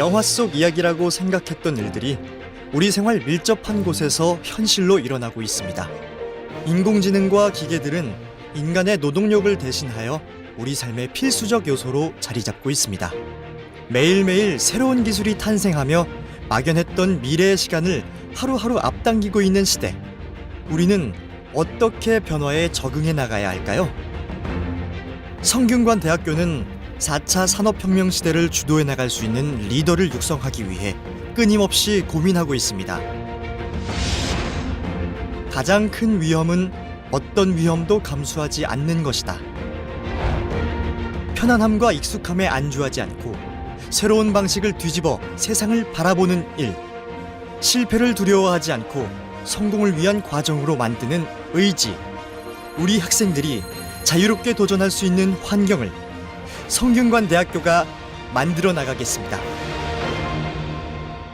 영화 속 이야기라고 생각했던 일들이 우리 생활 밀접한 곳에서 현실로 일어나고 있습니다. 인공지능과 기계들은 인간의 노동력을 대신하여 우리 삶의 필수적 요소로 자리 잡고 있습니다. 매일매일 새로운 기술이 탄생하며 막연했던 미래의 시간을 하루하루 앞당기고 있는 시대. 우리는 어떻게 변화에 적응해 나가야 할까요? 성균관 대학교는 4차 산업혁명 시대를 주도해 나갈 수 있는 리더를 육성하기 위해 끊임없이 고민하고 있습니다. 가장 큰 위험은 어떤 위험도 감수하지 않는 것이다. 편안함과 익숙함에 안주하지 않고 새로운 방식을 뒤집어 세상을 바라보는 일. 실패를 두려워하지 않고 성공을 위한 과정으로 만드는 의지. 우리 학생들이 자유롭게 도전할 수 있는 환경을 성균관 대학교가 만들어 나가겠습니다.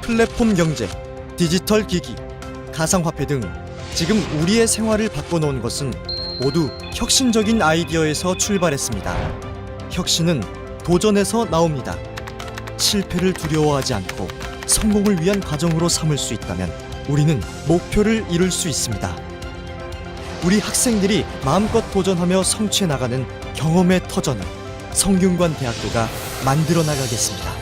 플랫폼 경제, 디지털 기기, 가상화폐 등 지금 우리의 생활을 바꿔놓은 것은 모두 혁신적인 아이디어에서 출발했습니다. 혁신은 도전에서 나옵니다. 실패를 두려워하지 않고 성공을 위한 과정으로 삼을 수 있다면 우리는 목표를 이룰 수 있습니다. 우리 학생들이 마음껏 도전하며 성취해 나가는 경험의 터전을 성균관 대학교가 만들어 나가겠습니다.